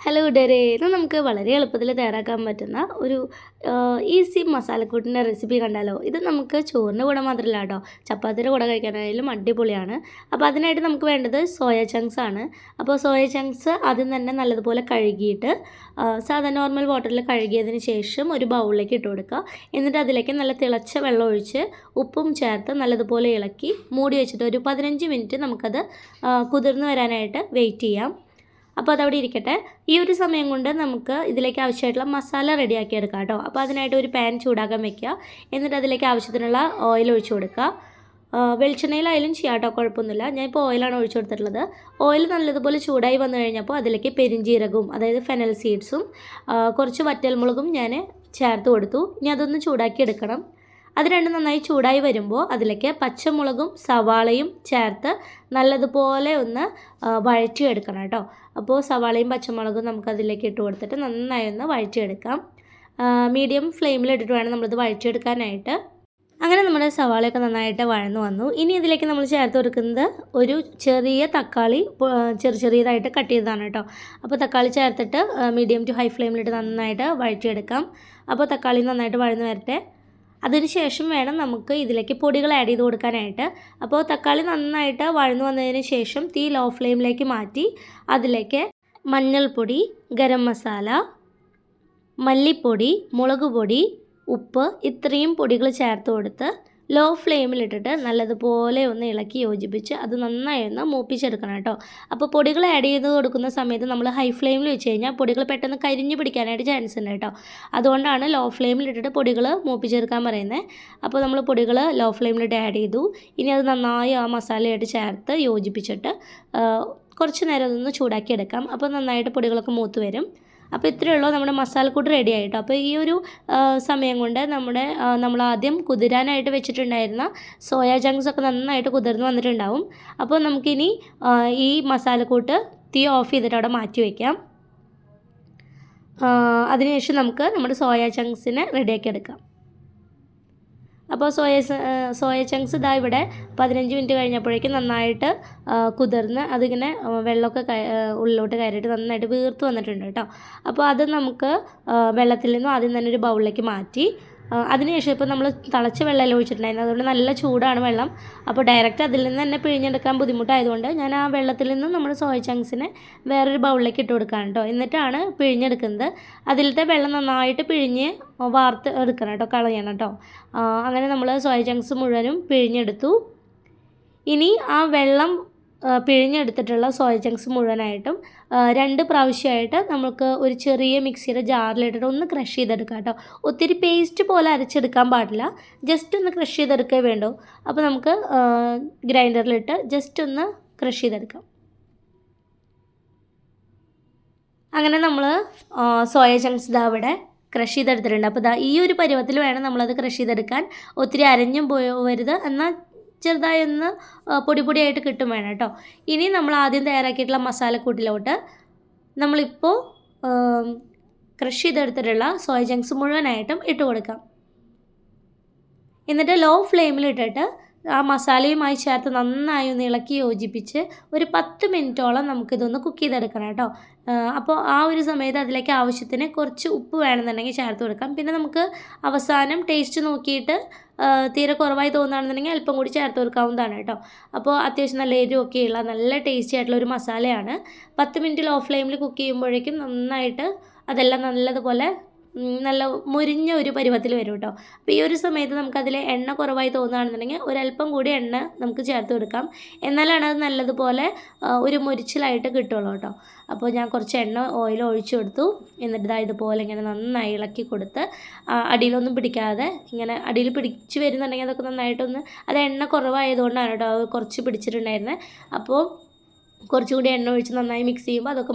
Hello ഡെറേ ഇന്ന് നമുക്ക് വളരെ എളുപ്പത്തിൽ തയ്യാറാക്കാൻ പറ്റുന്ന ഒരു ഈസി മസാലക്കൂട്ടിന്റെ റെസിപ്പി കണ്ടാലോ? ഇത് നമുക്ക് ചോറിന്റെ കൂടെ മാത്രമല്ല കേട്ടോ. ചപ്പാത്തിന്റെ കൂടെ കഴിക്കാനായാലും അടിപൊളിയാണ്. അപ്പോൾ അതിനായിട്ട് നമുക്ക് വേണ്ടത് സോയ ചങ്ക്സ് ആണ്. അപ്പോൾ സോയ ചങ്ക്സ് ആദ്യം തന്നെ നല്ലതുപോലെ കഴുകിയിട്ട് സാധാ നോർമൽ വാട്ടറിൽ കഴുകിയതിന് ശേഷം ഒരു ബൗളിലേക്ക് ഇട്ട് കൊടുക്കുക. എന്നിട്ട് അതിലേക്ക് നല്ല തിളച്ച വെള്ളം ഒഴിച്ച് ഉപ്പും ചേർത്ത് നല്ലതുപോലെ ഇളക്കി മൂടി വെച്ചിട്ട് ഒരു പതിനഞ്ച് മിനിറ്റ് നമുക്കത് കുതിർന്ന് വരാനായിട്ട് വെയിറ്റ് ചെയ്യാം. അപ്പോൾ അതവിടെ ഇരിക്കട്ടെ. ഈ ഒരു സമയം കൊണ്ട് നമുക്ക് ഇതിലേക്ക് ആവശ്യമായിട്ടുള്ള മസാല റെഡിയാക്കി എടുക്കാം കേട്ടോ. അപ്പോൾ അതിനായിട്ട് ഒരു പാൻ ചൂടാക്കാൻ വെക്കുക. എന്നിട്ട് അതിലേക്ക് ആവശ്യത്തിനുള്ള ഓയിൽ ഒഴിച്ചു കൊടുക്കുക. വെളിച്ചെണ്ണയിലായാലും ചെയ്യാം കേട്ടോ കുഴപ്പമൊന്നുമില്ല. ഞാനിപ്പോൾ ഓയിലാണ് ഒഴിച്ചു കൊടുത്തിട്ടുള്ളത്. ഓയിൽ നല്ലതുപോലെ ചൂടായി വന്നു കഴിഞ്ഞപ്പോൾ അതിലേക്ക് പെരിഞ്ചീരകവും അതായത് ഫെനൽ സീഡ്സും കുറച്ച് വറ്റൽമുളകും ഞാൻ ചേർത്ത് കൊടുത്തു. ഇനി അതൊന്ന് ചൂടാക്കി എടുക്കണം. അത് രണ്ടും നന്നായി ചൂടായി വരുമ്പോൾ അതിലേക്ക് പച്ചമുളകും സവാളയും ചേർത്ത് നല്ലതുപോലെ ഒന്ന് വഴറ്റി വഴറ്റിയെടുക്കണം കേട്ടോ. അപ്പോൾ സവാളയും പച്ചമുളകും നമുക്ക് അതിലേക്ക് ഇട്ട് കൊടുത്തിട്ട് നന്നായി ഒന്ന് വഴറ്റിയെടുക്കാം. മീഡിയം ഫ്ലെയിമിൽ ഇട്ടിട്ട് വേണം നമ്മളിത് വഴറ്റിയെടുക്കാനായിട്ട്. അങ്ങനെ നമ്മുടെ സവാളയൊക്കെ നന്നായിട്ട് വഴന്നു വന്നു. ഇനി ഇതിലേക്ക് നമ്മൾ ചേർത്ത് കൊടുക്കുന്നത് ഒരു ചെറിയ തക്കാളി ചെറിയ ചെറിയതായിട്ട് കട്ട് ചെയ്തതാണ് കേട്ടോ. അപ്പോൾ തക്കാളി ചേർത്തിട്ട് മീഡിയം ടു ഹൈ ഫ്ലെയിമിലിട്ട് നന്നായിട്ട് വഴറ്റിയെടുക്കാം. അപ്പോൾ തക്കാളി നന്നായിട്ട് വഴന്നു വരട്ടെ. അതിനുശേഷം വേണം നമുക്ക് ഇതിലേക്ക് പൊടികൾ ആഡ് ചെയ്ത് കൊടുക്കാനായിട്ട്. അപ്പോൾ തക്കാളി നന്നായിട്ട് വഴന്നു വന്നതിന് ശേഷം തീ ലോ ഫ്ലെയിമിലേക്ക് മാറ്റി അതിലേക്ക് മഞ്ഞൾപ്പൊടി ഗരം മസാല മല്ലിപ്പൊടി മുളക് പൊടി ഉപ്പ് ഇത്രയും പൊടികൾ ചേർത്ത് കൊടുത്ത് ലോ ഫ്ലെയിമിലിട്ടിട്ട് നല്ലതുപോലെ ഒന്ന് ഇളക്കി യോജിപ്പിച്ച് അത് നന്നായി ഒന്ന് മൂപ്പിച്ചെടുക്കണം കേട്ടോ. അപ്പോൾ പൊടികൾ ആഡ് ചെയ്ത് കൊടുക്കുന്ന സമയത്ത് നമ്മൾ ഹൈ ഫ്ലെയിമിൽ വെച്ച് കഴിഞ്ഞാൽ പൊടികൾ പെട്ടെന്ന് കരിഞ്ഞു പിടിക്കാനായിട്ട് ചാൻസ് ഉണ്ട് കേട്ടോ. അതുകൊണ്ടാണ് ലോ ഫ്ലെയിമിലിട്ടിട്ട് പൊടികൾ മൂപ്പിച്ചെടുക്കാൻ പറയുന്നത് അപ്പോൾ നമ്മൾ പൊടികൾ ലോ ഫ്ലെയിമിലിട്ട് ആഡ് ചെയ്തു. ഇനി അത് നന്നായി ആ മസാലയായിട്ട് ചേർത്ത് യോജിപ്പിച്ചിട്ട് കുറച്ച് നേരം ഒന്ന് ചൂടാക്കി എടുക്കാം അപ്പോൾ നന്നായിട്ട് പൊടികളൊക്കെ മൂത്ത് വരും. അപ്പോൾ ഇത്രയേ ഉള്ളൂ നമ്മുടെ മസാലക്കൂട്ട് റെഡി ആയിട്ടോ. അപ്പോൾ ഈ ഒരു സമയം കൊണ്ട് നമ്മുടെ നമ്മൾ ആദ്യം കുതിരാനായിട്ട് വെച്ചിട്ടുണ്ടായിരുന്ന സോയ ചങ്ക്സ് ഒക്കെ നന്നായിട്ട് കുതിർന്ന് വന്നിട്ടുണ്ടാവും. അപ്പോൾ നമുക്കിനി ഈ മസാലക്കൂട്ട് തീ ഓഫ് ചെയ്തിട്ട് അവിടെ മാറ്റി വയ്ക്കാം അതിനുശേഷം നമുക്ക് നമ്മുടെ സോയ ചങ്ക്സിനെ റെഡിയാക്കി എടുക്കാം. അപ്പോൾ സോയ സോയ ചങ്ക്സ് ഇതാ ഇവിടെ പതിനഞ്ച് മിനിറ്റ് കഴിഞ്ഞപ്പോഴേക്കും നന്നായിട്ട് കുതിർന്ന് അതിങ്ങനെ വെള്ളമൊക്കെ ഉള്ളിലോട്ട് കയറിയിട്ട് നന്നായിട്ട് വീർത്ത് വന്നിട്ടുണ്ട് കേട്ടോ. അപ്പോൾ അത് നമുക്ക് വെള്ളത്തിൽ നിന്നും ആദ്യം തന്നെ ഒരു ബൗളിലേക്ക് മാറ്റി അതിനുശേഷം ഇപ്പോൾ നമ്മൾ തിളച്ച വെള്ളമല്ല ഒഴിച്ചിട്ടുണ്ടായിരുന്നു അതുകൊണ്ട് നല്ല ചൂടാണ് വെള്ളം. അപ്പോൾ ഡയറക്റ്റ് അതിൽ നിന്ന് തന്നെ പിഴിഞ്ഞെടുക്കാൻ ബുദ്ധിമുട്ടായതുകൊണ്ട് ഞാൻ ആ വെള്ളത്തിൽ നിന്ന് നമ്മൾ സോയ ചങ്ക്സിനെ വേറൊരു ബൗളിലേക്ക് ഇട്ട് കൊടുക്കാൻ കേട്ടോ. എന്നിട്ടാണ് പിഴിഞ്ഞെടുക്കുന്നത്. അതിലത്തെ വെള്ളം നന്നായിട്ട് പിഴിഞ്ഞ് വാർത്ത് എടുക്കണം കേട്ടോ കളയണം കേട്ടോ. അങ്ങനെ നമ്മൾ സോയ ചങ്സ് മുഴുവനും പിഴിഞ്ഞെടുത്തു. ഇനി ആ വെള്ളം പിഴിഞ്ഞെടുത്തിട്ടുള്ള സോയ ചങ്ക്സ് മുഴുവനായിട്ടും രണ്ട് പ്രാവശ്യമായിട്ട് നമുക്ക് ഒരു ചെറിയ മിക്സിയുടെ ജാറിലിട്ടിട്ട് ഒന്ന് ക്രഷ് ചെയ്തെടുക്കാം കേട്ടോ. ഒത്തിരി പേസ്റ്റ് പോലെ അരച്ചെടുക്കാൻ പാടില്ല. ജസ്റ്റ് ഒന്ന് ക്രഷ് ചെയ്തെടുക്കേ വേണ്ടൂ. അപ്പോൾ നമുക്ക് ഗ്രൈൻഡറിലിട്ട് ജസ്റ്റ് ഒന്ന് ക്രഷ് ചെയ്തെടുക്കാം. അങ്ങനെ നമ്മൾ സോയ ചങ്ക്സ് ഇതാ അവിടെ ക്രഷ് ചെയ്തെടുത്തിട്ടുണ്ട്. അപ്പോൾ ദാ ഈ ഒരു പരുവത്തിൽ വേണം നമ്മളത് ക്രഷ് ചെയ്തെടുക്കാൻ. ഒത്തിരി അരഞ്ഞും പോവരുത് എന്നാൽ ചെറുതായി ഒന്ന് പൊടി പൊടിയായിട്ട് കിട്ടും വേണം കേട്ടോ. ഇനി നമ്മൾ ആദ്യം തയ്യാറാക്കിയിട്ടുള്ള മസാലക്കൂട്ടിലോട്ട് നമ്മളിപ്പോൾ ക്രഷ് ചെയ്തെടുത്തിട്ടുള്ള സോയ ജങ്ക്സ് മുഴുവനായിട്ടും ഇട്ട് കൊടുക്കാം. എന്നിട്ട് ലോ ഫ്ലെയിമിലിട്ടിട്ട് ആ മസാലയുമായി ചേർത്ത് നന്നായി ഒന്ന് ഇളക്കി യോജിപ്പിച്ച് ഒരു പത്ത് മിനിറ്റോളം നമുക്കിതൊന്ന് കുക്ക് ചെയ്തെടുക്കണം കേട്ടോ. അപ്പോൾ ആ ഒരു സമയത്ത് അതിലേക്ക് ആവശ്യത്തിന് കുറച്ച് ഉപ്പ് വേണമെന്നുണ്ടെങ്കിൽ ചേർത്ത് കൊടുക്കാം. പിന്നെ നമുക്ക് അവസാനം ടേസ്റ്റ് നോക്കിയിട്ട് തീരെ കുറവായി തോന്നുകയാണെന്നുണ്ടെങ്കിൽ അല്പം കൂടി ചേർത്ത് കൊടുക്കാവുന്നതാണ് കേട്ടോ. അപ്പോൾ അത്യാവശ്യം നല്ല എരിവൊക്കെയുള്ള നല്ല ടേസ്റ്റി ആയിട്ടുള്ള ഒരു മസാലയാണ്. പത്ത് മിനിറ്റ് ലോ ഫ്ലെയിമിൽ കുക്ക് ചെയ്യുമ്പോഴേക്കും നന്നായിട്ട് അതെല്ലാം നല്ലതുപോലെ നല്ല മുരിഞ്ഞ ഒരു പരുവത്തിൽ വരും കേട്ടോ. അപ്പോൾ ഈ ഒരു സമയത്ത് നമുക്കതിൽ എണ്ണ കുറവായി തോന്നുകയാണെന്നുണ്ടെങ്കിൽ ഒരല്പം കൂടി എണ്ണ നമുക്ക് ചേർത്ത് കൊടുക്കാം. എന്നാലാണ് അത് നല്ലതുപോലെ ഒരു മുരിച്ചിലായിട്ട് കിട്ടുള്ളൂ കേട്ടോ. അപ്പോൾ ഞാൻ കുറച്ച് എണ്ണ ഓയിൽ ഒഴിച്ചു കൊടുത്തു. എന്നിട്ട് ഇതാ ഇതുപോലെ ഇങ്ങനെ നന്നായി ഇളക്കി കൊടുത്ത് അടിയിലൊന്നും പിടിക്കാതെ ഇങ്ങനെ അടിയിൽ പിടിച്ച് വരുന്നുണ്ടെങ്കിൽ അതൊക്കെ നന്നായിട്ടൊന്ന് അത് എണ്ണ കുറവായതുകൊണ്ടാണ് കേട്ടോ കുറച്ച് പിടിച്ചിട്ടുണ്ടായിരുന്നത്. അപ്പോൾ കുറച്ചുകൂടി എണ്ണ ഒഴിച്ച് നന്നായി മിക്സ് ചെയ്യുമ്പോൾ അതൊക്കെ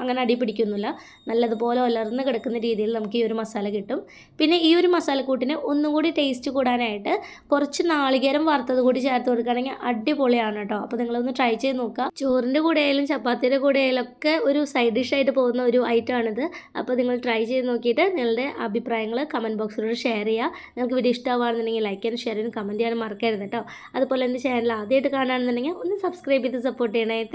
അങ്ങനെ അടി പിടിക്കുന്നില്ല നല്ലതുപോലെ ഉലർന്ന് കിടക്കുന്ന രീതിയിൽ നമുക്ക് ഈ ഒരു മസാല കിട്ടും. പിന്നെ ഈ ഒരു മസാലക്കൂട്ടിന് ഒന്നും കൂടി ടേസ്റ്റ് കൂടാനായിട്ട് കുറച്ച് നാളികേരം വറുത്തത് കൂടി ചേർത്ത് കൊടുക്കുകയാണെങ്കിൽ അടിപൊളിയാണ് കേട്ടോ. അപ്പോൾ നിങ്ങളൊന്ന് ട്രൈ ചെയ്ത് നോക്കുക. ചോറിന്റെ കൂടെ ആയാലും ചപ്പാത്തിയുടെ കൂടെ ആയാലും ഒക്കെ ഒരു സൈഡ് ഡിഷായിട്ട് പോകുന്ന ഒരു ഐറ്റമാണിത് അപ്പോൾ നിങ്ങൾ ട്രൈ ചെയ്ത് നോക്കിയിട്ട് നിങ്ങളുടെ അഭിപ്രായങ്ങൾ കമന്റ് ബോക്സിലൂടെ ഷെയർ ചെയ്യുക. നിങ്ങൾക്ക് വീഡിയോ ഇഷ്ടമാണെന്നുണ്ടെങ്കിൽ ലൈക്ക് ചെയ്യാനും ഷെയർ ചെയ്യാനും കമന്റ് ചെയ്യാനും മറക്കരുത് കേട്ടോ. അതുപോലെ എന്റെ ചാനൽ ആദ്യമായിട്ട് കാണുകയാണെന്നുണ്ടെങ്കിൽ ഒന്ന് സബ്സ്ക്രൈബ് ചെയ്ത് സപ്പോർട്ട് ചെയ്യണേ.